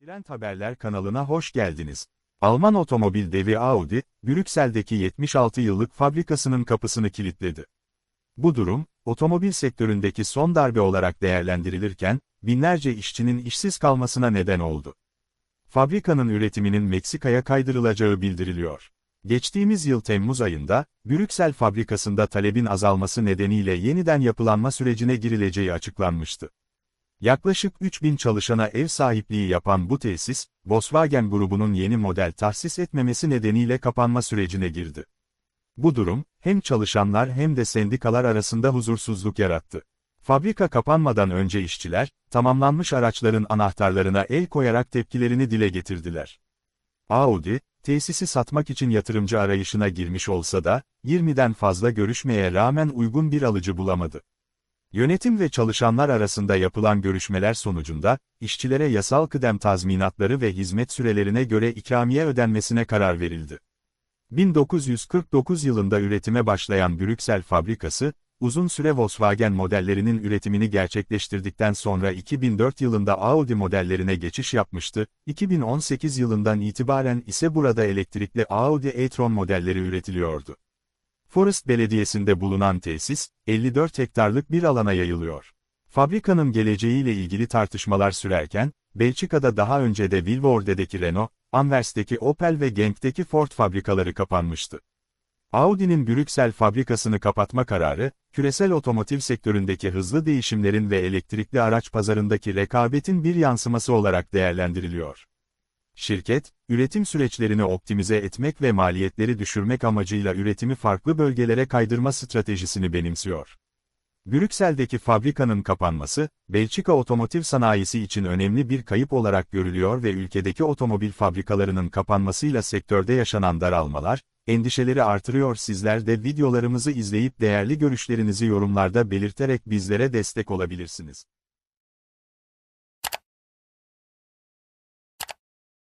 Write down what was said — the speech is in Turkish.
Trend Haberler kanalına hoş geldiniz. Alman otomobil devi Audi, Brüksel'deki 76 yıllık fabrikasının kapısını kilitledi. Bu durum, otomobil sektöründeki son darbe olarak değerlendirilirken, binlerce işçinin işsiz kalmasına neden oldu. Fabrikanın üretiminin Meksika'ya kaydırılacağı bildiriliyor. Geçtiğimiz yıl Temmuz ayında, Brüksel fabrikasında talebin azalması nedeniyle yeniden yapılanma sürecine girileceği açıklanmıştı. Yaklaşık 3000 çalışana ev sahipliği yapan bu tesis, Volkswagen grubunun yeni model tahsis etmemesi nedeniyle kapanma sürecine girdi. Bu durum, hem çalışanlar hem de sendikalar arasında huzursuzluk yarattı. Fabrika kapanmadan önce işçiler, tamamlanmış araçların anahtarlarına el koyarak tepkilerini dile getirdiler. Audi, tesisi satmak için yatırımcı arayışına girmiş olsa da, 20'den fazla görüşmeye rağmen uygun bir alıcı bulamadı. Yönetim ve çalışanlar arasında yapılan görüşmeler sonucunda, işçilere yasal kıdem tazminatları ve hizmet sürelerine göre ikramiye ödenmesine karar verildi. 1949 yılında üretime başlayan Brüksel fabrikası, uzun süre Volkswagen modellerinin üretimini gerçekleştirdikten sonra 2004 yılında Audi modellerine geçiş yapmıştı, 2018 yılından itibaren ise burada elektrikli Audi e-tron modelleri üretiliyordu. Forest Belediyesi'nde bulunan tesis, 54 hektarlık bir alana yayılıyor. Fabrikanın geleceğiyle ilgili tartışmalar sürerken, Belçika'da daha önce de Vilvoorde'deki Renault, Anvers'teki Opel ve Genk'teki Ford fabrikaları kapanmıştı. Audi'nin Brüksel fabrikasını kapatma kararı, küresel otomotiv sektöründeki hızlı değişimlerin ve elektrikli araç pazarındaki rekabetin bir yansıması olarak değerlendiriliyor. Şirket, üretim süreçlerini optimize etmek ve maliyetleri düşürmek amacıyla üretimi farklı bölgelere kaydırma stratejisini benimsiyor. Brüksel'deki fabrikanın kapanması, Belçika otomotiv sanayisi için önemli bir kayıp olarak görülüyor ve ülkedeki otomobil fabrikalarının kapanmasıyla sektörde yaşanan daralmalar, endişeleri artırıyor. Sizler de videolarımızı izleyip değerli görüşlerinizi yorumlarda belirterek bizlere destek olabilirsiniz.